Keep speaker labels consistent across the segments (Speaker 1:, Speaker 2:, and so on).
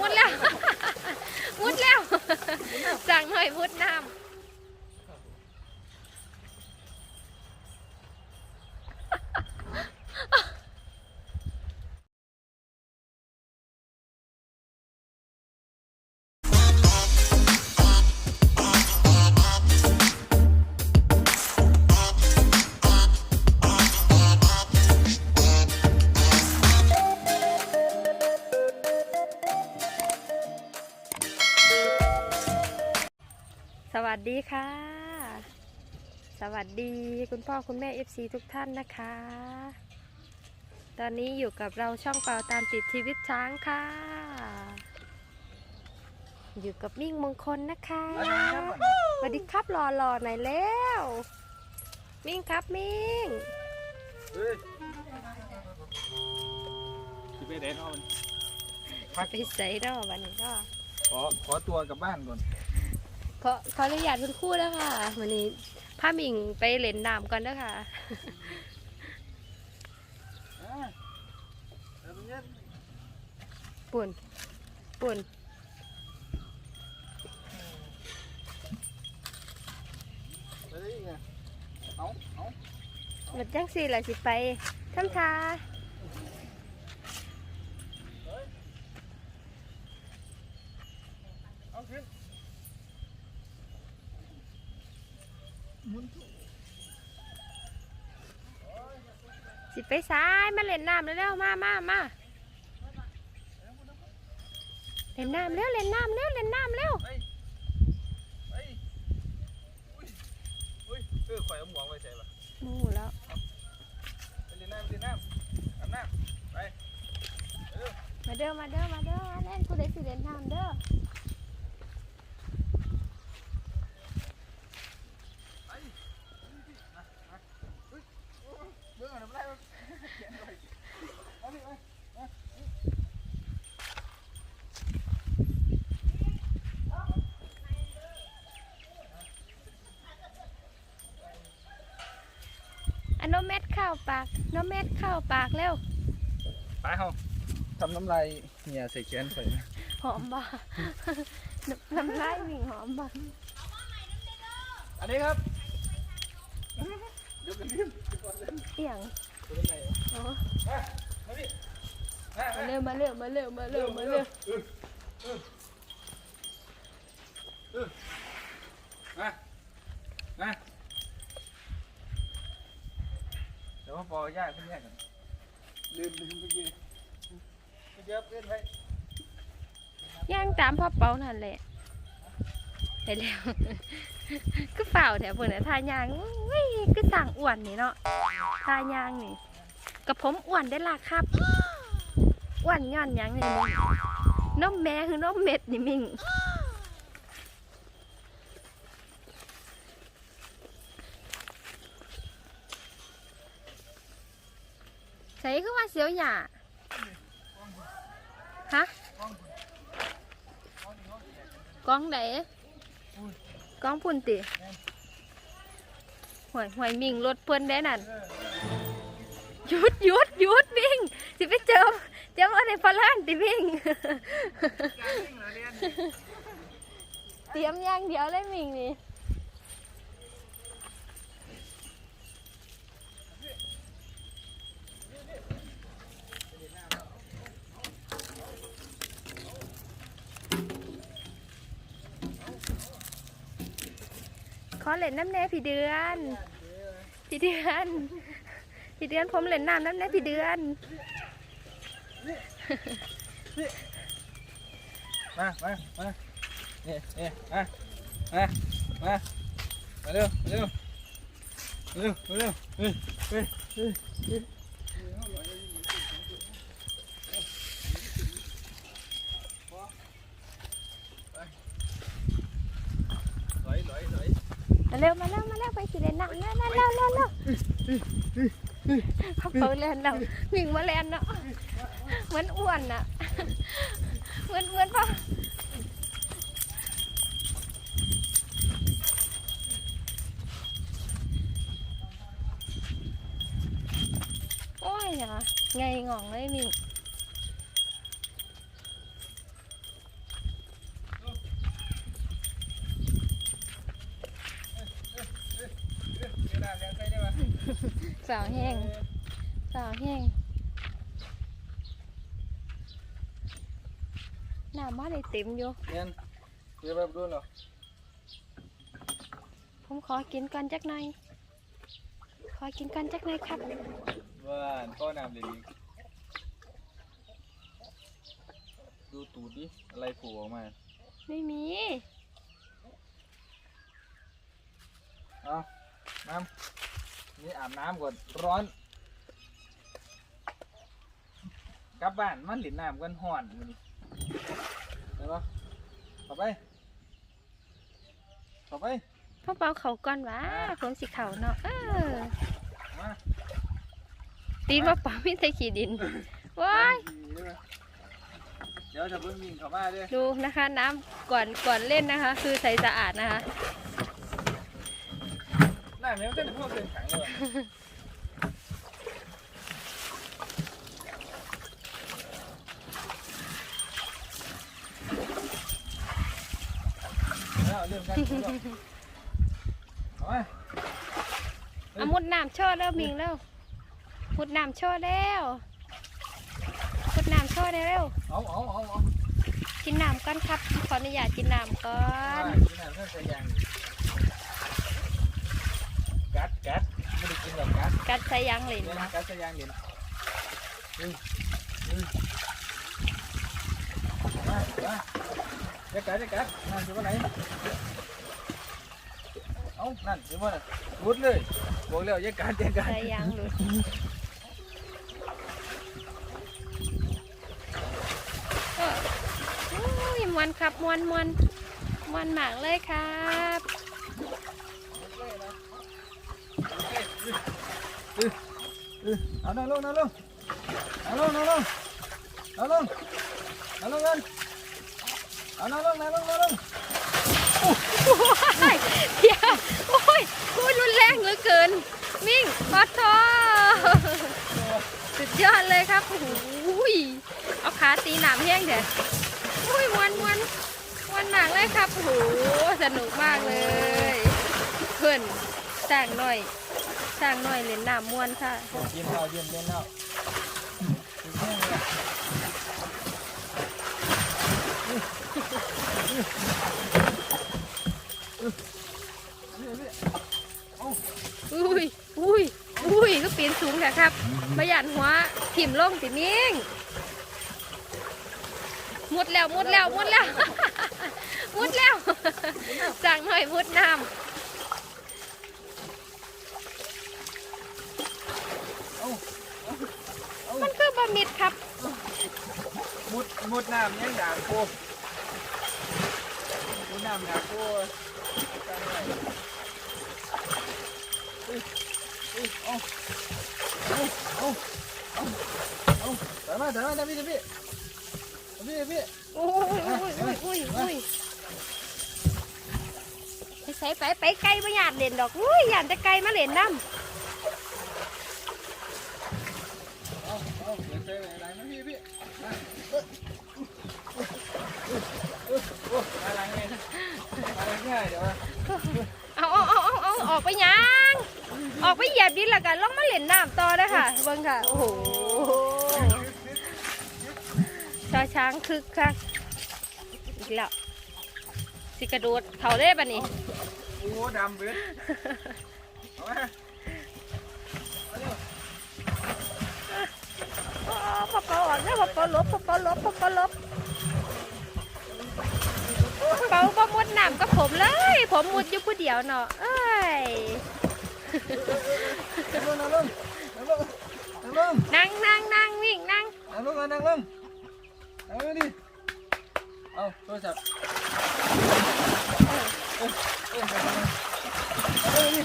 Speaker 1: มุดแล้วมุดแล้วจังหน่อยมุดน้ำ สวัสดีค่ะ สวัสดีคุณพ่อคุณแม่ FC ทุกท่านนะคะ ตอนนี้อยู่กับเราช่องเป่าตามติดชีวิตช้างค่ะ อยู่กับมิ่งมงคลนะคะสวัสดีครับรอรอหน่อยแล้ว มิ่งครับมิ่ง
Speaker 2: เฮ้ยสิไปไหนเนาะมัน
Speaker 1: ไปใส่ดอกวันนี้ก็
Speaker 2: ขอขอตัวกลับบ้านก่อน
Speaker 1: ขอขออนุญาตคุณครู่แล้วค่ะวันนี้พามิ่งไปเล่นน้ำก่อนนะคะ
Speaker 2: อ่าเดี๋ยวมันเย็น
Speaker 1: ปุ่นปุ่น
Speaker 2: ไปได้ยังไงเอาเอา
Speaker 1: หมดจังสี่ละสิไปทำทา
Speaker 2: เอาขึ้นหมุน
Speaker 1: สิไปซ้ายมาเล่นน้ำเร็วๆมามามาเล่นน้ำเร็วเล่นน้ำเร็วเล่นน้ำเร็ว
Speaker 2: ไปไปอุ้ยอุ้ยเออข่อยเอาหมวกไว้ใส่ปะ
Speaker 1: หมูแล้ว
Speaker 2: ไปเล่นน้ำเล่นน้ำอาบน้ำไปเออ
Speaker 1: มาเด้อมาเด้อมาเด้อมาเล่นผู้ใดสิเล่นน้ำเด้อ
Speaker 2: เบื่อน้ำลายมันเอาดิไป
Speaker 1: อันน้องเม็ ดเข้าปาก น้องเม็ดเข้าปากเร็ว
Speaker 2: ไปเฮาทำน้ำลายเหี่ยใส่แขนข่อยนะ
Speaker 1: หอมบ่ น้ำลายวิ่งหอมบ่
Speaker 2: อันนี้ครับเดี๋ยวกันรีบเดี๋ยวก่อนเล่น
Speaker 1: เอียง
Speaker 2: เดี๋ยวเป็นไงวะ
Speaker 1: อ๋อ
Speaker 2: มามาดิมา
Speaker 1: มา
Speaker 2: มา
Speaker 1: เร็วมาเร็วมาเร็วมาเร็วมาเร็ว
Speaker 2: เออเออเออมามาเดี๋ ยาพอย่าเพิ่งแยกกันลืมลืมเมื่อกี้เมื่อกี้เพื่อนไป
Speaker 1: ย่างตามพ่อเป้านั่นแหละไปแล้วก็เปล่าแถวเพื่อนน่ะทายางอุ้ยก็สั่งอ้วนนี่เนาะทายางนี่กับผมอ้วนได้ล่ะครับอ้วนย้อนหยังนี่มึงนมแม่คือนมเม็ดนี่มิง ใส่คือว่าเสียวหยาฮะก้องไหนกล้องพุ่นติหวยหวยมิงรถเพื่อนได้นั่นหยุดหยุดหยุดมิงสิไปเจอเจออะไรพลานติมิงเตรียมอย่างเดียวเลยมิงนี่ เล่นน้ำแน่พี่เดือน พี่เดือน พี่เดือนผมเล่นน้ำน้ำแน่พี่เดือน
Speaker 2: มา มา มาเนี่ยเนี่ยมา มา มา มาเร็ว มาเร็ว มาเร็ว มาเร็วเฮ้ยเฮ้ยเฮ้ยเฮ้ยไหลไหลไหล
Speaker 1: มาเร็วมาเร็วมาเร็วไป สิเล่นน้ำเร็วเร็วเร็วเร็วเขาเปิดเล่นเราวิ่งมาเล่นเนาะเหมือนอ้วนน่ะเหมือนเหมือนปะโอ้ยนะไงงองเลยมิง
Speaker 2: น้ำยังใส่ได้ปะ
Speaker 1: สาวแห้งสาวแห้งน้ำมาได้เต็มอยู่
Speaker 2: เรียนเรียนแบบดูเหรอ
Speaker 1: ผมขอกินกันจักหน่อยขอกินกันจักหน่อยครับ
Speaker 2: ว่านพ่อน้ำเลยดูตูดดิอะไรโผล่ออกมา
Speaker 1: ไม่มี
Speaker 2: เอาน้ำ นี่อาบน้ำก่อนร้อน กลับบ้านมันหลินน้ำกันห่อนมื้อนี่เห็นปะเข้าไปเข้าไป
Speaker 1: พ่อเปาเขาก่อนวะผมสิเขาเนาะเออ
Speaker 2: มา
Speaker 1: ตีนพ่อเปาไม่ได้ขี้ดินว้าย
Speaker 2: เดี๋ยวจะเพิ่งวิ่งเข้ามาเด้วย
Speaker 1: ดูนะคะ น้ำก่อนก่อนเล่นนะคะ คือใสสะอาดนะคะ
Speaker 2: น้ำเนี่ยมันจะพวกเป็นถังเลยว่ะแล้วเริ่มกันเอาไป
Speaker 1: เอามุดน้ำโช่อแล้วมิงแล้วมุดน้ำโช่อแล้วมุดน้ำโช่อได้แล้ว
Speaker 2: เอาเอาเอาเอา
Speaker 1: กินน้ำก่อนครับ ขออนุญาตกินน้ำก่อน
Speaker 2: กินน้ำเพื่อใส่ยาง กัดกัดไม่ได้กินแบบกัด
Speaker 1: กัดใส่ยางเหลน
Speaker 2: เนี่ย
Speaker 1: นะ
Speaker 2: กัดใส่ยางเด่นอืมอืมมามาจะกัดจะกัดนั่นคือว่าไหนเอานั่นคือว่ารุดเลยบอกแล้วอย่ากัดอย่ากัด
Speaker 1: ใส่ยางหลุดเอออุ้ยมวนครับมวนมวนมวนหมากเลยครับ
Speaker 2: เอานั่งลงนั่งลงนั่งลงนั่งลงนั่งลงนั่งลงกันเอานั่งลงนั่งลงนั่งลง
Speaker 1: โอ้ยเดี๋ยวโอ้ยพูดรุนแรงเหลือเกิน มิ่งปอทอสุดยอดเลยครับโอ้โหยเอาขาตีหนามแห้งเถอะโอ้ยมวนมวนมวนหนักเลยครับโอ้โหสนุกมากเลย เพื่อนสร้างหน่อย สร้างหน่อยเล่นน้ำมวนค่ะ
Speaker 2: เย็นเอาเย็นเย็นเอาเย็นเลย
Speaker 1: อุ้ยอุ้ยอุ้ยก็ปีนสูงแต่ครับประหยัดหัวถิ่มลงติมิ่งมุดแล้วมุดแล้วมุดแล้วมุดแล้วสั่งหน่อยมุดน้ำ มันคือบะมิดครับ
Speaker 2: มุดมุดน้ำยังด่างโคมุดน้ำด่างโคตั้งไว้อุ้ยอุ้ยเอาเอาเอาเอาเอาเดี๋ยวมาเดี๋ยวมาเดี๋ยวพี่เดี๋ยวพี่เดี๋ยวพี่เดี๋ยวพี่
Speaker 1: โอ้ยอุ้ยอุ้ยอุ้ยอุ้ยไปใส่ไปไปไกลประหยัดเล่นดอกอุ้ยหยานแต่ไกลมาเล่นน้
Speaker 2: เอาเอาเดี๋ยวเจออะไรนะพี่พี่มาเออเออเอออะไรไงอะไรง่ายเดี๋ยวนะำ
Speaker 1: เอาเอาเอาเอาเอาออกไปยัง ออกไป เหยียบดินและกันลองมาเล่นน้ำต่อเลยค่ะเบิ่งค่ะ โอ้โหชาช้างคึกคักอีกแล้วสิกระโดดเขาได้ปะนี่
Speaker 2: โอ้โหดำเบิดเอามาเอาเร็ว
Speaker 1: โอ้พอเปาออกแล้วพอปาลบพอปาลบพอปาลบเปาบ่มุดน้ำกับผมเลย ผมมุดอยู่ผู้เดียวเนาะเอ้ย
Speaker 2: นั่งลงนั่งลงนั่งลงนั่งลง
Speaker 1: นั่งนั่งนั่งวิ่งนั่ง
Speaker 2: นั่งลงก่อนนั่งลงนั่งลงดิเอาโทรศัพท์เออเออเออดิ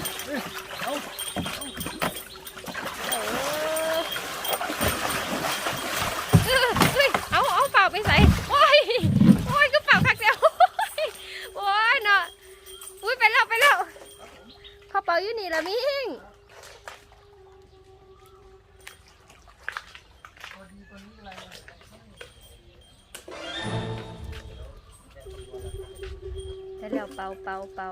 Speaker 2: เอา
Speaker 1: เปา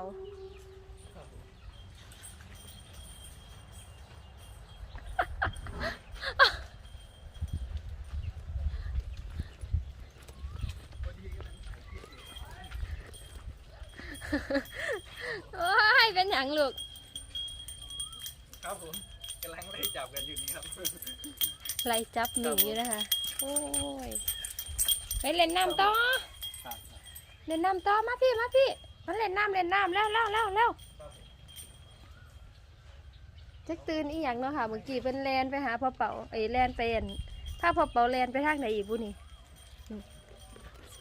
Speaker 1: โอ้ยเป็นหยังลูก
Speaker 2: ครับผมกำลังไล่จับกันอยู่นี่ครับ
Speaker 1: ไล่จับหนูอยู่นะคะ โอ้ยไปเล่นน้ำต่อเล่นน้ำต่อมาพี่ มาพี่ มาเล่นน้ำเล่นน้ำแล้วแล้วแล้วแล้วจักตื่นอีหยังเนาะค่ะเมื่อกี้เป็นแลนไปหาพ่อเป๋าไอ้แลนไปอั่นถ้าพ่อเป๋าแลนไปทางไหนอีกบุนี่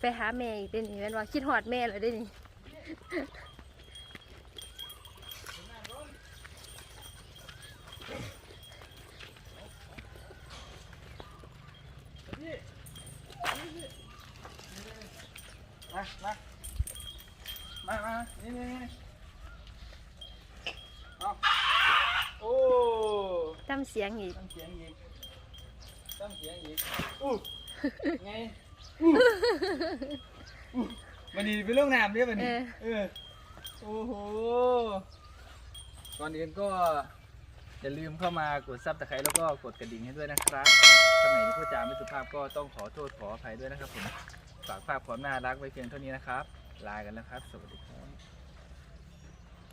Speaker 1: ไปหาแม่อีกเด้นี่แม่นว่าคิดหอดแม่เลยเด้นี่
Speaker 2: พี่มามา มามานี่นี่นี่เอาโอ้
Speaker 1: จำเสียงอีก
Speaker 2: ตั้งเสียงอีกตั้งเสียงอีกอู้ไงอู้อู้วันนี้ไปลงน้ำเนี่ยวันนี้เออโอ้โหก่อนอื่นก็อย่าลืมเข้ามากดซับตะไคร้แล้วก็กดกระดิ่งให้ด้วยนะครับคำไหนที่พูดจาไม่สุภาพก็ต้องขอโทษขออภัยด้วยนะครับผมฝากภาพความน่ารักไว้เพียงเท่านี้นะครับ ลากันแล้วครับ สวัสดี